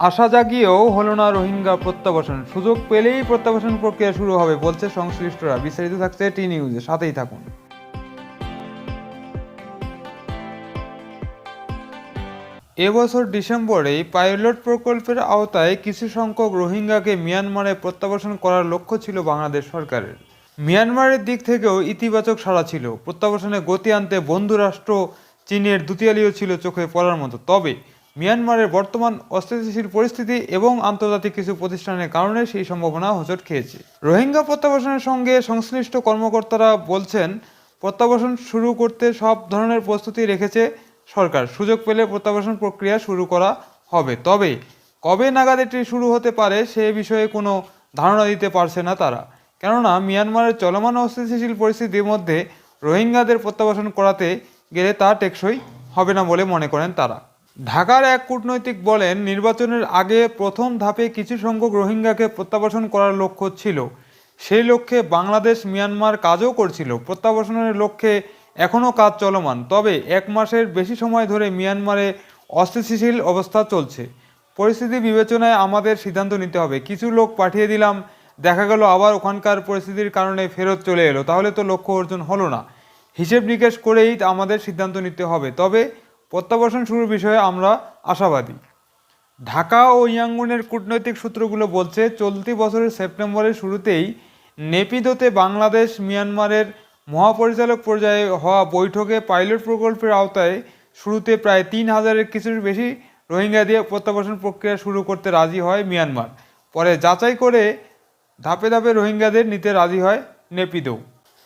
আশা জাগিয়েও হলো না রোহিঙ্গা প্রত্যাবাসন। সুযোগ পেলেই প্রত্যাবাসন প্রক্রিয়া শুরু হবে বলছে সংশ্লিষ্টরা। বিস্তারিত থাকছে টি নিউজে সাথেই থাকুন। এবছর ডিসেম্বরেই পাইলট প্রকল্পের আওতায় কিছু সংখ্যক রোহিঙ্গাকে মিয়ানমারে প্রত্যাবাসন করার লক্ষ্য ছিল বাংলাদেশ সরকারের। মিয়ানমারের দিক থেকেও ইতিবাচক সাড়া ছিল। প্রত্যাবাসনে গতি আনতে বন্ধুরাষ্ট্র চীনের দুতিয়ালিও ছিল চোখে পড়ার মতো। তবে মিয়ানমারের বর্তমান অস্থিতিশীল পরিস্থিতি এবং আন্তর্জাতিক কিছু প্রতিষ্ঠানের কারণে সেই সম্ভাবনা হোঁচট খেয়েছে। রোহিঙ্গা প্রত্যাবাসনের সঙ্গে সংশ্লিষ্ট কর্মকর্তারা বলছেন প্রত্যাবাসন শুরু করতে সব ধরনের প্রস্তুতি রেখেছে সরকার। সুযোগ পেলে প্রত্যাবাসন প্রক্রিয়া শুরু করা হবে। তবে কবে নাগাদ এটি শুরু হতে পারে সে বিষয়ে কোনো ধারণা দিতে পারছে না তারা। কেননা, মিয়ানমারের চলমান অস্থিতিশীল পরিস্থিতির মধ্যে রোহিঙ্গাদের প্রত্যাবাসন করাতে গেলে তা টেকসই হবে না বলে মনে করেন তারা। ঢাকার এক কূটনৈতিক বলেন, নির্বাচনের আগে প্রথম ধাপে কিছু সংখ্যক রোহিঙ্গাকে প্রত্যাবাসন করার লক্ষ্য ছিল। সেই লক্ষ্যে বাংলাদেশ, মিয়ানমার কাজও করছিল। প্রত্যাবাসনের লক্ষ্যে এখনও কাজ চলমান। তবে এক মাসের বেশি সময় ধরে মিয়ানমারে অস্থিতিশীল অবস্থা চলছে। পরিস্থিতি বিবেচনায় আমাদের সিদ্ধান্ত নিতে হবে। কিছু লোক পাঠিয়ে দিলাম, দেখা গেল আবার ওখানকার পরিস্থিতির কারণে ফেরত চলে এলো। তাহলে তো লক্ষ্য অর্জন হলো না। হিসেব নিকেশ করেই আমাদের সিদ্ধান্ত নিতে হবে। তবে প্রত্যাবাসন শুরুর বিষয়ে আমরা আশাবাদী। ঢাকা ও ইয়াঙ্গুনের কূটনৈতিক সূত্রগুলো বলছে, চলতি বছরের সেপ্টেম্বরের শুরুতেই নেপিদোতে বাংলাদেশ মিয়ানমারের মহাপরিচালক পর্যায়ে হওয়া বৈঠকে পাইলট প্রকল্পের আওতায় শুরুতে প্রায় তিন হাজারের কিছুর বেশি রোহিঙ্গা দিয়ে প্রত্যাবাসন প্রক্রিয়া শুরু করতে রাজি হয় মিয়ানমার। পরে যাচাই করে ধাপে ধাপে রোহিঙ্গাদের নিতে রাজি হয় নেপিদো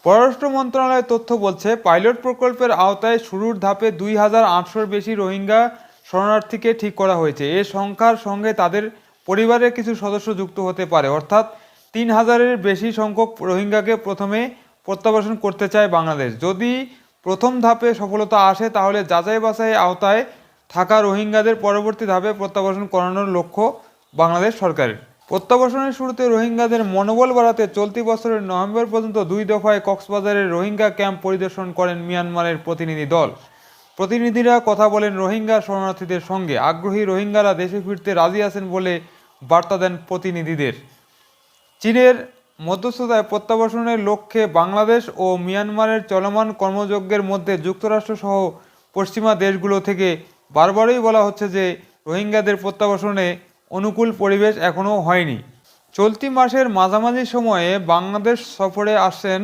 পররাষ্ট্র মন্ত্রণালয়ের তথ্য বলছে, পাইলট প্রকল্পের আওতায় শুরুর ধাপে দুই হাজার আটশোর বেশি রোহিঙ্গা শরণার্থীকে ঠিক করা হয়েছে। এ সংখ্যার সঙ্গে তাদের পরিবারের কিছু সদস্য যুক্ত হতে পারে। অর্থাৎ তিন হাজারের বেশি সংখ্যক রোহিঙ্গাকে প্রথমে প্রত্যাবাসন করতে চায় বাংলাদেশ। যদি প্রথম ধাপে সফলতা আসে, তাহলে যাচাই বাছাই আওতায় থাকা রোহিঙ্গাদের পরবর্তী ধাপে প্রত্যাবাসন করানোর লক্ষ্য বাংলাদেশ সরকারের। প্রত্যাবাসনের শুরুতে রোহিঙ্গাদের মনোবল বাড়াতে চলতি বছরের নভেম্বর পর্যন্ত দুই দফায় কক্সবাজারের রোহিঙ্গা ক্যাম্প পরিদর্শন করেন মিয়ানমারের প্রতিনিধি দল। প্রতিনিধিরা কথা বলেন রোহিঙ্গা শরণার্থীদের সঙ্গে। আগ্রহী রোহিঙ্গারা দেশে ফিরতে রাজি আছেন বলে বার্তা দেন প্রতিনিধিদের। চীনের মধ্যস্থতায় প্রত্যাবাসনের লক্ষ্যে বাংলাদেশ ও মিয়ানমারের চলমান কর্মযজ্ঞের মধ্যে যুক্তরাষ্ট্রসহ পশ্চিমা দেশগুলো থেকে বারবারই বলা হচ্ছে যে রোহিঙ্গাদের প্রত্যাবাসনে অনুকূল পরিবেশ এখনও হয়নি। চলতি মাসের মাঝামাঝি সময়ে বাংলাদেশ সফরে আসেন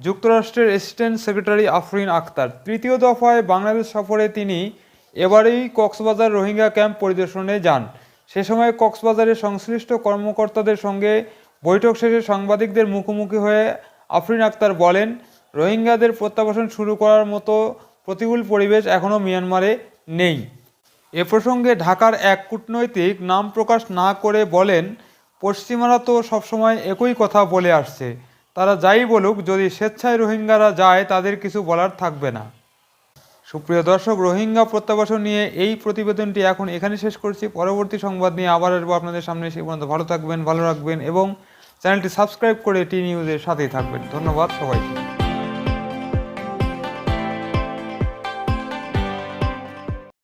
যুক্তরাষ্ট্রের অ্যাসিস্ট্যান্ট সেক্রেটারি আফরিন আক্তার তৃতীয় দফায় বাংলাদেশ সফরে তিনি এবারেই কক্সবাজার রোহিঙ্গা ক্যাম্প পরিদর্শনে যান। সে সময় কক্সবাজারের সংশ্লিষ্ট কর্মকর্তাদের সঙ্গে বৈঠক শেষে সাংবাদিকদের মুখোমুখি হয়ে আফরিন আক্তার বলেন, রোহিঙ্গাদের প্রত্যাবাসন শুরু করার মতো প্রতিকূল পরিবেশ এখনও মিয়ানমারে নেই। এ প্রসঙ্গে ঢাকার এক কূটনৈতিক নাম প্রকাশ না করে বলেন, পশ্চিমারা তো সবসময় একই কথা বলে আসছে। তারা যাই বলুক, যদি স্বেচ্ছায় রোহিঙ্গারা যায়, তাদের কিছু বলার থাকবে না। সুপ্রিয় দর্শক, রোহিঙ্গা প্রত্যাবাসন নিয়ে এই প্রতিবেদনটি এখন এখানে শেষ করছি। পরবর্তী সংবাদ নিয়ে আবার আসব আপনাদের সামনে। সেই পর্যন্ত ভালো থাকবেন, ভালো রাখবেন এবং চ্যানেলটি সাবস্ক্রাইব করে টি নিউজের সাথেই থাকবেন। ধন্যবাদ সবাইকে।